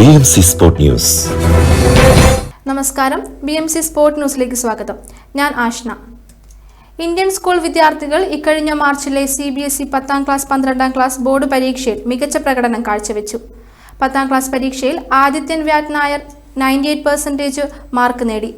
B M news നമസ്കാരം. B M C sport ന്യൂസിലേക്ക് സ്വാഗതം. ഞാൻ ആഷ്ന. ഇന്ത്യൻ സ്കൂൾ വിദ്യാർത്ഥികൾ ഇക്കഴിഞ്ഞ മാർച്ചിലെ സി ബി എസ് ഇ പത്താം ക്ലാസ് പന്ത്രണ്ടാം ക്ലാസ് ബോർഡ് പരീക്ഷയിൽ മികച്ച പ്രകടനം കാഴ്ചവെച്ചു. പത്താം ക്ലാസ് പരീക്ഷയിൽ Adithyan Wyatt Nair ninety eight percentage mark നേടി.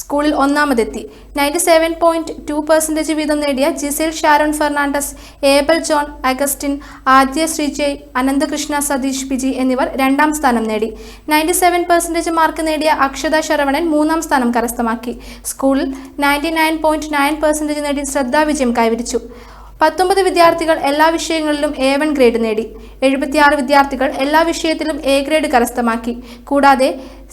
സ്കൂളിൽ ഒന്നാമതെത്തി. Ninety seven point two percentage വീതം നേടിയ Giselle Sharon Fernandes Abel John Augustine ആദ്യ ശ്രീജയ് അനന്തകൃഷ്ണ സതീഷ് പിജി എന്നിവർ രണ്ടാം സ്ഥാനം നേടി. നയന്റി സെവൻ പെർസെന്റേജ് മാർക്ക് നേടിയ അക്ഷത ശരവണൻ മൂന്നാം സ്ഥാനം കരസ്ഥമാക്കി. സ്കൂളിൽ ninety nine point nine percentage നേടി ശ്രദ്ധാവിജയം കൈവരിച്ചു. പത്തൊമ്പത് വിദ്യാർത്ഥികൾ എല്ലാ വിഷയങ്ങളിലും എ വൺ ഗ്രേഡ് നേടി. എഴുപത്തിയാറ് വിദ്യാർത്ഥികൾ എല്ലാ വിഷയത്തിലും എ ഗ്രേഡ് കരസ്ഥമാക്കി. കൂടാതെ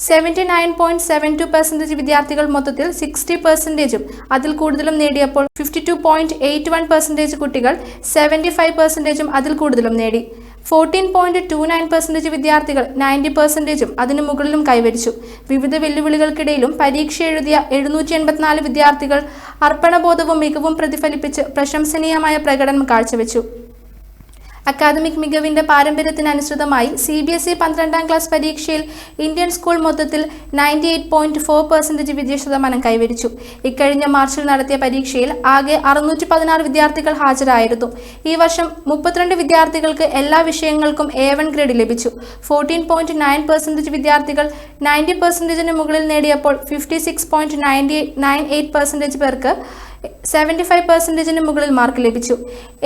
seventy nine point seven two percentage വിദ്യാർത്ഥികൾ മൊത്തത്തിൽ സിക്സ്റ്റി പെർസെന്റേജും അതിൽ കൂടുതലും നേടിയപ്പോൾ fifty two point eight one percentage കുട്ടികൾ സെവന്റി ഫൈവ് പെർസെന്റേജും അതിൽ കൂടുതലും നേടി. Fourteen point two nine percentage വിദ്യാർത്ഥികൾ നയന്റി പെർസെന്റേജും അതിനു മുകളിലും കൈവരിച്ചു. വിവിധ വെല്ലുവിളികൾക്കിടയിലും പരീക്ഷ എഴുതിയ എഴുന്നൂറ്റി എൺപത്തിനാല് വിദ്യാർത്ഥികൾ അർപ്പണബോധവും മികവും പ്രതിഫലിപ്പിച്ച് പ്രശംസനീയമായ പ്രകടനം കാഴ്ചവെച്ചു. അക്കാദമിക് മികവിന്റെ പാരമ്പര്യത്തിനനുസൃതമായി സി ബി എസ് ഇ പന്ത്രണ്ടാം ക്ലാസ് പരീക്ഷയിൽ ഇന്ത്യൻ സ്കൂൾ മൊത്തത്തിൽ ninety eight point four percentage വിജയ ശതമാനം കൈവരിച്ചു. ഇക്കഴിഞ്ഞ മാർച്ചിൽ നടത്തിയ പരീക്ഷയിൽ ആകെ അറുന്നൂറ്റി പതിനാറ് വിദ്യാർത്ഥികൾ ഹാജരായിരുന്നു. ഈ വർഷം മുപ്പത്തിരണ്ട് വിദ്യാർത്ഥികൾക്ക് എല്ലാ വിഷയങ്ങൾക്കും എ വൺ ഗ്രേഡ് ലഭിച്ചു. ഫോർട്ടീൻ പോയിന്റ് നയൻ പെർസെന്റേജ് വിദ്യാർത്ഥികൾ നയന്റി പെർസെന്റേജിന് മുകളിൽ നേടിയപ്പോൾ fifty six point ninety nine eight percentage പേർക്ക് സെവന്റി ഫൈവ് പെർസെന്റേജിന് മുകളിൽ മാർക്ക് ലഭിച്ചു.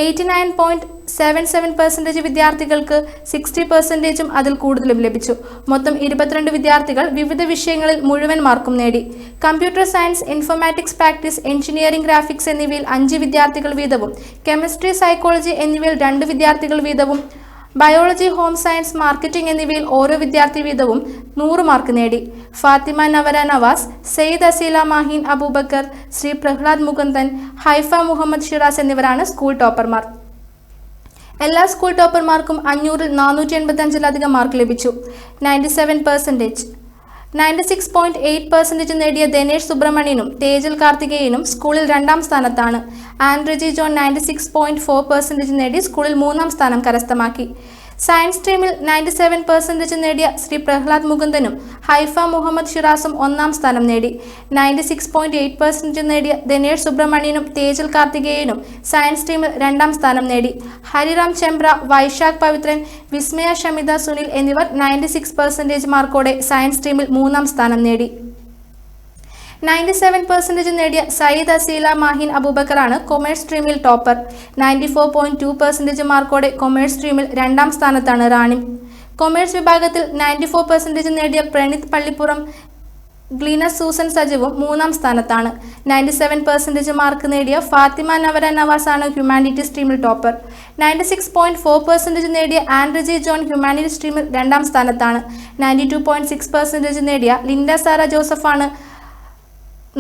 Eighty nine point seven seven percentage വിദ്യാർത്ഥികൾക്ക് സിക്സ്റ്റി പെർസെന്റേജും അതിൽ കൂടുതലും ലഭിച്ചു. മൊത്തം ഇരുപത്തിരണ്ട് വിദ്യാർത്ഥികൾ വിവിധ വിഷയങ്ങളിൽ മുഴുവൻ മാർക്കും നേടി. Computer science informatics practice engineering graphics എന്നിവയിൽ അഞ്ച് വിദ്യാർത്ഥികൾ വീതവും കെമിസ്ട്രി സൈക്കോളജി എന്നിവയിൽ രണ്ട് വിദ്യാർത്ഥികൾ വീതവും ബയോളജി ഹോം സയൻസ് മാർക്കറ്റിംഗ് എന്നിവയിൽ ഓരോ വിദ്യാർത്ഥി വീതവും നൂറ് മാർക്ക് നേടി. ഫാത്തിമ നവര നവാസ് സെയ്ദ് അസീല മാഹിൻ അബൂബക്കർ ശ്രീ പ്രഹ്ലാദ് മുകുന്ദൻ ഹൈഫ മുഹമ്മദ് ഷിറാസ് എന്നിവരാണ് സ്കൂൾ ടോപ്പർമാർ. എല്ലാ സ്കൂൾ ടോപ്പർമാർക്കും അഞ്ഞൂറിൽ നാനൂറ്റി എൺപത്തി അഞ്ചിലധികം മാർക്ക് ലഭിച്ചു. Ninety seven percentage ninety six point eight percentage നേടിയ ദിനേഷ് സുബ്രഹ്മണ്യനും തേജൽ കാർത്തികേയനും സ്കൂളിൽ രണ്ടാം സ്ഥാനത്താണ്. ആൻഡ്രിജി John ninety six point four percentage നേടി സ്കൂളിൽ മൂന്നാം സ്ഥാനം കരസ്ഥമാക്കി. സയൻസ് സ്ട്രീമിൽ നയന്റി സെവൻ പെർസെന്റേജ് നേടിയ ശ്രീ പ്രഹ്ലാദ് മുകുന്ദനും ഹൈഫ മുഹമ്മദ് ഷിറാസും ഒന്നാം സ്ഥാനം നേടി. Ninety six point eight percentage നേടിയ ദിനേഷ് സുബ്രഹ്മണ്യനും തേജൽ കാർത്തികേയനും സയൻസ് സ്ട്രീമിൽ രണ്ടാം സ്ഥാനം നേടി. ഹരിറാം ചെമ്പ്ര വൈശാഖ് പവിത്രൻ വിസ്മയ ഷമിത സുനിൽ എന്നിവർ നയന്റി സിക്സ് പെർസെന്റേജ് മാർക്കോടെ സയൻസ് സ്ട്രീമിൽ മൂന്നാം സ്ഥാനം നേടി. നയന്റി സെവൻ പെർസെന്റേജ് നേടിയ സയ്യിദ് അസീല മാഹിൻ അബൂബക്കർ ആണ് commerce സ്ട്രീമിൽ topper ninety four point two percentage മാർക്കോടെ കൊമേഴ്സ് സ്ട്രീമിൽ രണ്ടാം സ്ഥാനത്താണ് റാണി. കൊമേഴ്സ് വിഭാഗത്തിൽ നയന്റി ഫോർ പെർസെന്റേജ് നേടിയ പ്രണിത് പള്ളിപ്പുറം ഗ്ലീന സൂസൻ സജീവും മൂന്നാം സ്ഥാനത്താണ്. നയന്റി സെവൻ പെർസെന്റേജ് മാർക്ക് നേടിയ ഫാത്തിമ നവര ആണ് humanity സ്ട്രീമിൽ topper ninety six point four percentage നേടിയ ആൻഡ്രജി ജോൺ ഹ്യൂമാനിറ്റി സ്ട്രീമിൽ രണ്ടാം സ്ഥാനത്താണ്. Ninety two point six percentage നേടിയ ലിൻഡ സാറ ജോസഫാണ്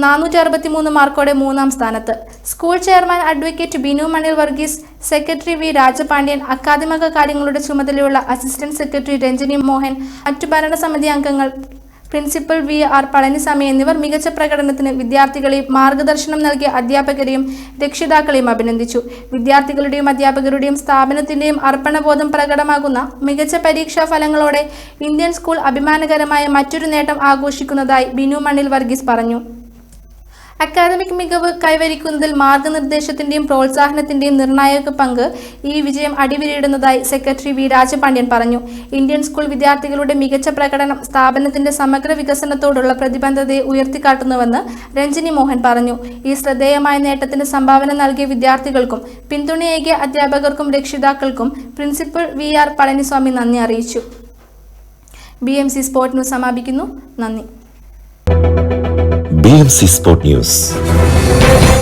നാനൂറ്റി അറുപത്തി മൂന്ന് മാർക്കോടെ മൂന്നാം സ്ഥാനത്ത്. School chairman advocate Binu Manil Varghese secretary V Rajapandian അക്കാദമിക കാര്യങ്ങളുടെ ചുമതലയുള്ള അസിസ്റ്റന്റ് സെക്രട്ടറി രഞ്ജനി മോഹൻ മറ്റു ഭരണസമിതി അംഗങ്ങൾ പ്രിൻസിപ്പൽ വി ആർ പളനിസ്വാമി എന്നിവർ മികച്ച പ്രകടനത്തിന് വിദ്യാർത്ഥികളെയും മാർഗദർശനം നൽകിയ അധ്യാപകരെയും രക്ഷിതാക്കളെയും അഭിനന്ദിച്ചു. വിദ്യാർത്ഥികളുടെയും അധ്യാപകരുടെയും സ്ഥാപനത്തിന്റെയും അർപ്പണബോധം പ്രകടമാകുന്ന മികച്ച പരീക്ഷാ ഫലങ്ങളോടെ ഇന്ത്യൻ സ്കൂൾ അഭിമാനകരമായ മറ്റൊരു നേട്ടം ആഘോഷിക്കുന്നതായി ബിനു മണിൽ വർഗീസ് പറഞ്ഞു. അക്കാദമിക് മികവ് കൈവരിക്കുന്നതിൽ മാർഗനിർദ്ദേശത്തിന്റെയും പ്രോത്സാഹനത്തിന്റെയും നിർണായക പങ്ക് ഈ വിജയം അടിവരയിടുന്നതായി സെക്രട്ടറി വി രാജപാണ്ഡ്യൻ പറഞ്ഞു. ഇന്ത്യൻ സ്കൂൾ വിദ്യാർത്ഥികളുടെ മികച്ച പ്രകടനം സ്ഥാപനത്തിന്റെ സമഗ്ര വികസനത്തോടുള്ള പ്രതിബദ്ധതയെ ഉയർത്തിക്കാട്ടുന്നുവെന്ന് രഞ്ജിനി മോഹൻ പറഞ്ഞു. ഈ ശ്രദ്ധേയമായ നേട്ടത്തിന് സംഭാവന നൽകിയ വിദ്യാർത്ഥികൾക്കും പിന്തുണയേകിയ അധ്യാപകർക്കും രക്ഷിതാക്കൾക്കും പ്രിൻസിപ്പൽ വി ആർ പളനിസ്വാമി നന്ദി അറിയിച്ചു. B M C sport news സമാപിക്കുന്നു. നന്ദി. B M C sport news